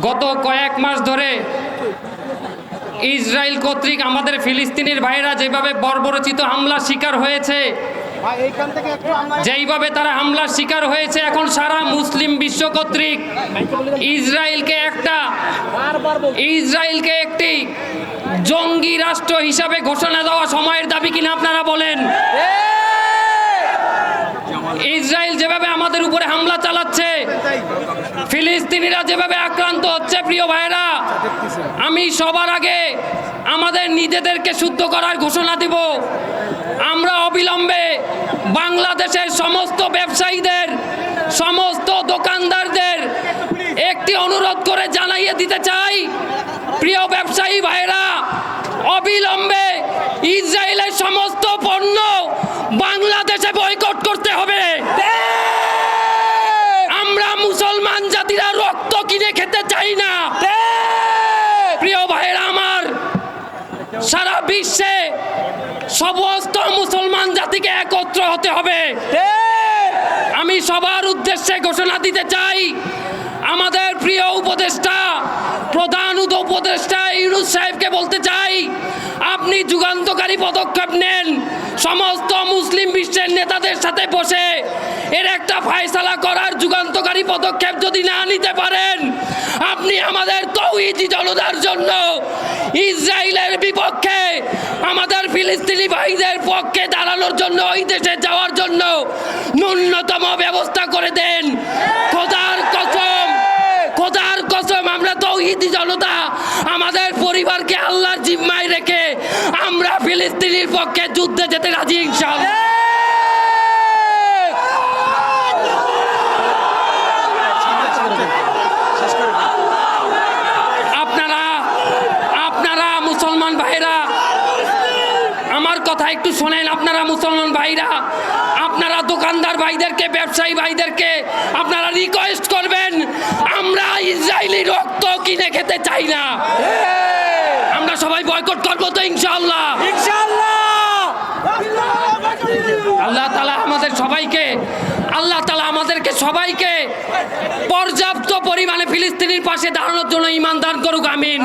গত কয়েক মাস ধরে ইসরায়েল কর্তৃক আমাদের ফিলিস্তিনের ভাইরা যেভাবে বর্বরচিত হামলার শিকার হয়েছে যেইভাবে তারা হামলার শিকার হয়েছে এখন সারা মুসলিম বিশ্ব কর্তৃক ইসরায়েলকে একটা ইসরায়েলকে একটি জঙ্গি রাষ্ট্র হিসাবে ঘোষণা দেওয়া সময়ের দাবি কিনা আপনারা বলেন? ইসরায়েল হামলা চালাচ্ছে। ফিলিস্তিনিরা যেভাবে আক্রান্ত হচ্ছে, প্রিয় ভাইরা আমি সবার আগে আমাদের নিজেদেরকে শুদ্ধ করার ঘোষণা দিব। আমরা অবিলম্বে বাংলাদেশের সমস্ত ব্যবসায়ীদের, সমস্ত দোকানদারদের একটি অনুরোধ করে জানাইয়ে দিতে চাই। প্রিয় ব্যবসায়ী ভাইরা অবিলম্বে ইসরায়েলের সমস্ত পণ্য বাংলাদেশে বয়কট করতে হবে আমরা মুসলমান জাতিরা রক্ত কিনে খেতে চাই না প্রিয় ভাইরা আমার, সারা বিশ্বে সমস্ত মুসলমান জাতিকে একত্র হতে হবে। আমি সবার উদ্দেশ্যে ঘোষণা দিতে চাই, আমাদের প্রিয় উপদেষ্টা, প্রধান উপদেষ্টা ইউনুস সাহেবকে বলতে চাই, আপনি যুগান্তকারী পদক্ষেপ নেন, সমস্ত মুসলিম বিশ্বের নেতাদের সাথে বসে এর একটা ফায়সালা করার যুগান্তকারী পদক্ষেপ যদি না নিতে পারেন, আপনি আমাদের তৌহিদি জনতার জন্য ইসরায়েলের বিপক্ষে, আমাদের ফিলিস্তিনি ভাইদের পক্ষে দাঁড়ানোর জন্য, ওই দেশে যাওয়ার জন্য ন্যূনতম ব্যবস্থা করে দেন। খোদার কসম খোদার কসম, আমরা তৌহিদি জনতা, আমাদের পরিবারকে আল্লাহর জিম্মায় রেখে আমরা ফিলিস্তিনির পক্ষে যুদ্ধে যেতে রাজি, ইনশাআল্লাহ আপনারা আপনারা মুসলমান ভাইরা আমার কথা একটু শোনেন আপনারা মুসলমান ভাইরা। আপনারা দোকানদার ভাইদেরকে, ব্যবসায়ী ভাইদেরকে আপনারা রিকোয়েস্ট করবেন, আমরা ইসরায়েলি রক্ত কিনে খেতে চাই না। আমরা সবাই বয়কট করব তো ইনশাআল্লাহ। আল্লাহ তালা আমাদের সবাইকে, আল্লাহ তালা আমাদেরকে সবাইকে পর্যাপ্ত পরিমাণে ফিলিস্তিনির পাশে দাঁড়ানোর জন্য ইমান দান করুক, আমিন।